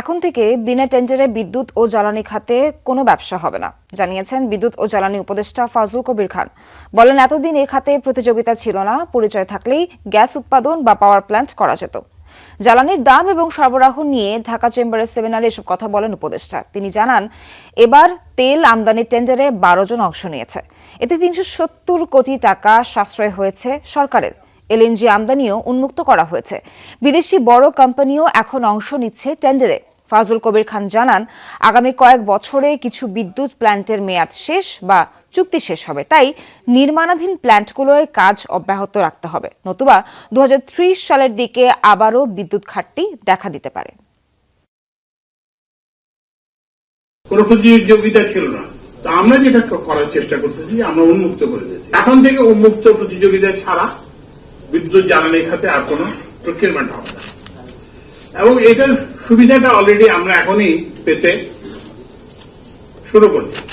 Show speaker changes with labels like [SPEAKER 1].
[SPEAKER 1] এখন থেকে বিনা টেন্ডারে বিদ্যুৎ ও জ্বালানি খাতে কোনো ব্যবসা হবে না, জানিয়েছেন বিদ্যুৎ ও জ্বালানি উপদেষ্টা ফাজুল কবির খান। বলেন, এতদিন এ খাতে প্রতিযোগিতা ছিল না, পরিচয় থাকলেই গ্যাস উৎপাদন বা পাওয়ার প্ল্যান্ট করা যেত। জ্বালানির দাম এবং সরবরাহ নিয়ে ঢাকা চেম্বারের সেমিনারে এসব কথা বলেন উপদেষ্টা। তিনি জানান, এবার তেল আমদানির টেন্ডারে বারো জন অংশ নিয়েছে। এতে তিনশো সত্তর কোটি টাকা সাশ্রয় হয়েছে সরকারের। এলএনজি আমদানিও উন্মুক্ত করা হয়েছে। বিদেশি বড় কোম্পানিও এখন অংশ নিচ্ছে টেন্ডারে। ফাজুল কবির খান জানান, আগামী কয়েক বছরে কিছু বিদ্যুৎ প্ল্যান্টের মেয়াদ শেষ বা চুক্তি শেষ হবে। তাই নির্মাণাধীন প্ল্যান্টগুলোয় কাজ অব্যাহত রাখতে হবে। নতুবা দু সালের দিকে আবারও বিদ্যুৎ ঘাটতি দেখা দিতে পারে।
[SPEAKER 2] প্রতিযোগিতা ছিল না। আমরা যেটা করার চেষ্টা করতেছি, আমরা উন্মুক্ত করে দিয়েছি। এখন থেকে উন্মুক্ত প্রতিযোগিতা ছাড়া বিদ্যুৎ জ্বালানি খাতে আর কোন প্রকিউরমেন্ট হবে না। এবং এটার সুবিধাটা অলরেডি আমরা এখনই পেতে শুরু করছি।